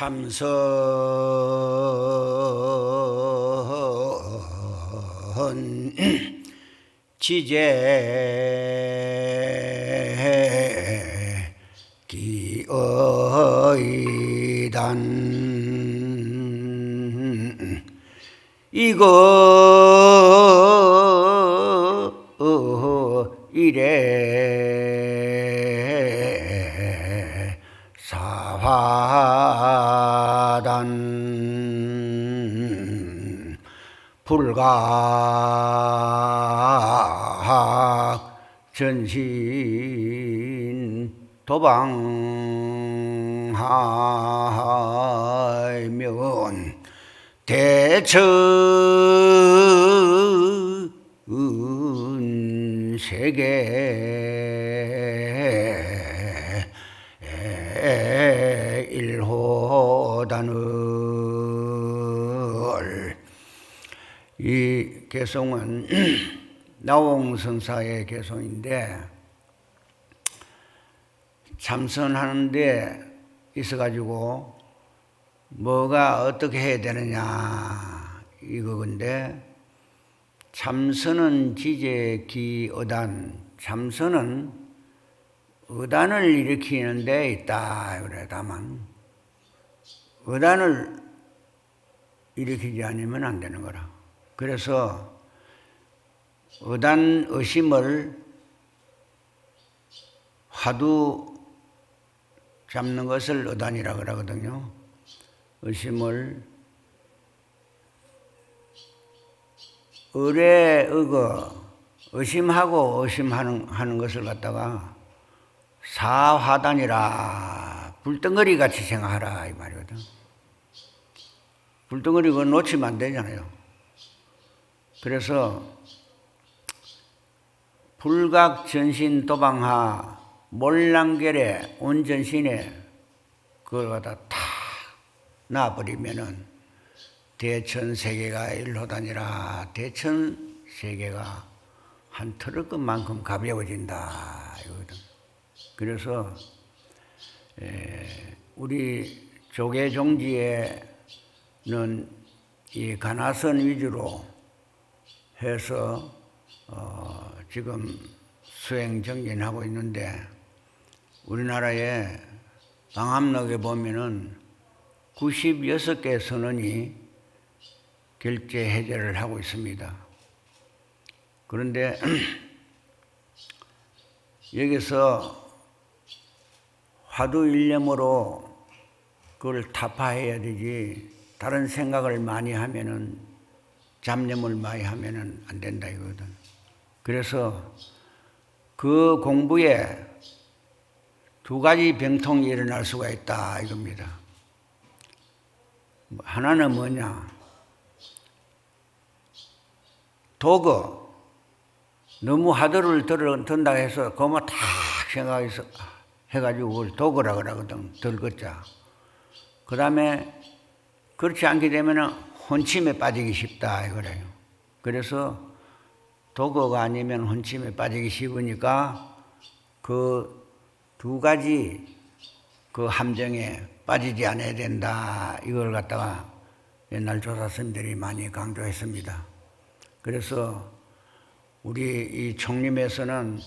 참선 지제 기어이단. 이거 이래 사화 단 불각 전신 도방하면 대천 세계 일호 단을. 이 개송은 나홍 선사의 개송인데 참선하는데 있어 가지고 뭐가 어떻게 해야 되느냐 이거건데 참선은 지제 기 어단. 참선은 의단을 일으키는 데 있다 그래 다만 의단을 일으키지 않으면 안 되는 거라. 그래서 의단 의심을 화두 잡는 것을 의단이라 그러거든요. 의심을 의뢰 의거 의심하고 의심하는 하는 것을 갖다가 사화단이라 불덩어리 같이 생각하라 이 말이거든. 불덩어리 그 놓치면 안 되잖아요. 그래서 불각 전신 도방하 몰랑결에 온 전신에 그걸 갖다 탁 놔버리면은 대천 세계가 일호단이라 대천 세계가 한 것만큼 가벼워진다 이거거든. 그래서 우리 조계 종지에는 이 가나선 위주로 해서 어 지금 수행 정진하고 있는데 우리나라에 방암록에 보면은 96개 선언이 결제 해제를 하고 있습니다. 그런데 여기서 화두 일념으로 그걸 타파해야 되지 다른 생각을 많이 하면은 잡념을 많이 하면은 안 된다 이거거든. 그래서 그 공부에 두 가지 병통이 일어날 수가 있다 이겁니다. 하나는 뭐냐? 도거. 너무 하도를 들, 든다 해서 그만 탁 생각해서 해가지고 그걸 도거라 그러거든. 들것자. 그 다음에 그렇지 않게 되면 혼침에 빠지기 쉽다 이거래요. 그래서 도거가 아니면 혼침에 빠지기 쉽으니까 그 두 가지 그 함정에 빠지지 않아야 된다. 이걸 갖다가 옛날 조사선들이 많이 강조했습니다. 그래서 우리 이 총림에서는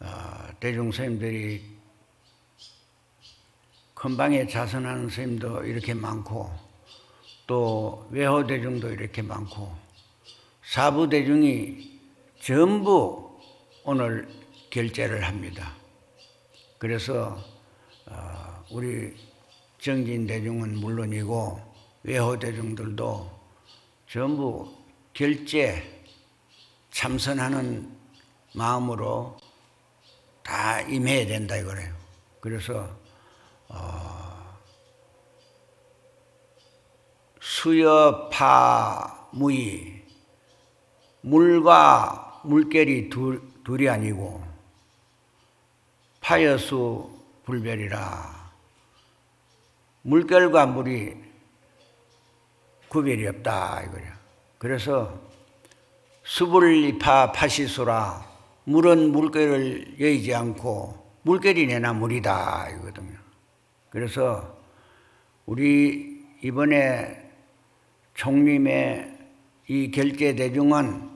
어, 대중 스님들이 금방에 자선하는 스님도 이렇게 많고 또 외호 대중도 이렇게 많고 사부 대중이 전부 오늘 결제를 합니다. 그래서 어, 우리 정진 대중은 물론이고 외호 대중들도 전부 결제 참선하는 마음으로 다 임해야 된다 이거래요. 그래서 어, 수여파 무이 물과 물결이 둘, 둘이 아니고 파여수 불별이라 물결과 물이 구별이 없다 이거야. 그래서 수불리파 파시수라 물은 물결을 여의지 않고 물결이 내나 물이다 이거거든요. 그래서 우리 이번에 총림의 이 결제 대중은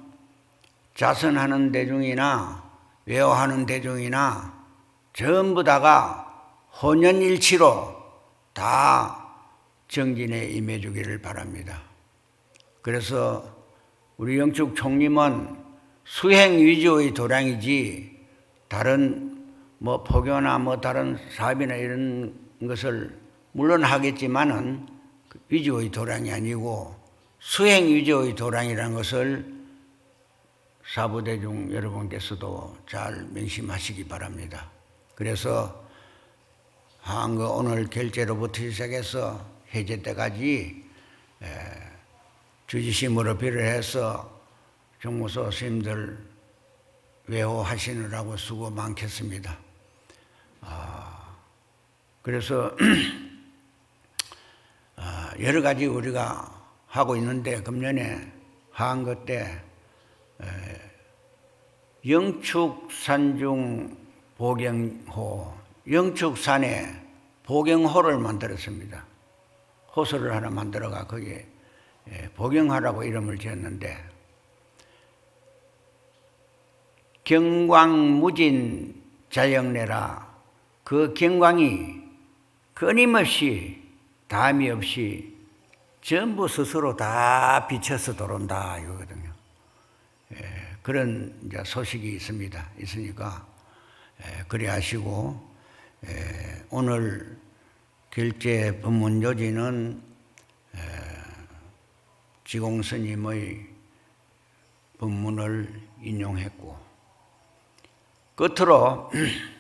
자선하는 대중이나 외워하는 대중이나 전부 다가 혼연일치로 다 정진에 임해주기를 바랍니다. 그래서 우리 영축 총림은 수행 위주의 도량이지 다른 뭐 포교나 뭐 다른 사업이나 이런 것을 물론 하겠지만은 그 위주의 도량이 아니고 수행 위주의 도량이라는 것을 사부대중 여러분께서도 잘 명심하시기 바랍니다. 그래서 한거 오늘 결제로부터 시작해서 해제 때까지 에, 주지심으로 비롯해서 정무소 스님들 외호하시느라고 수고 많겠습니다. 아, 그래서 아, 여러 가지 우리가 하고 있는데 금년에 한거 때 영축산중 보경호, 영축산에 보경호를 만들었습니다. 호수를 하나 만들어가 거기에 예, 보경하라고 이름을 지었는데 경광무진 자영래라 그 경광이 끊임없이 담이 없이 전부 스스로 다 비쳐서 들어온다 이거거든요. 예, 그런 이제 소식이 있습니다. 있으니까 예, 그래 하시고 예, 오늘 결제 법문 요지는 에, 지공 스님의 법문을 인용했고 끝으로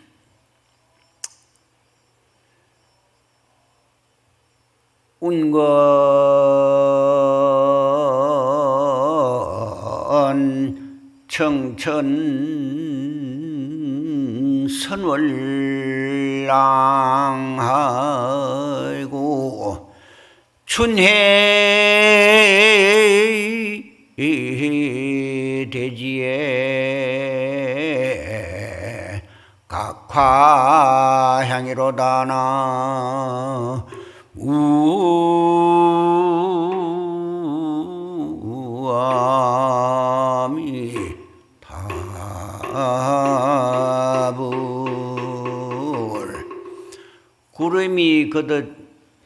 운건 청천 선월랑하고 춘해 대지에 각화향이로다나 우아미 답을 구름이 그듯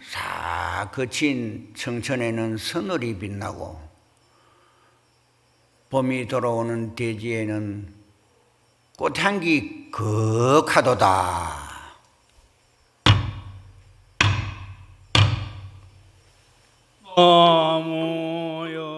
싹 거친 청천에는 서늘이 빛나고 봄이 돌아오는 대지에는 꽃향기 거하도다. অময়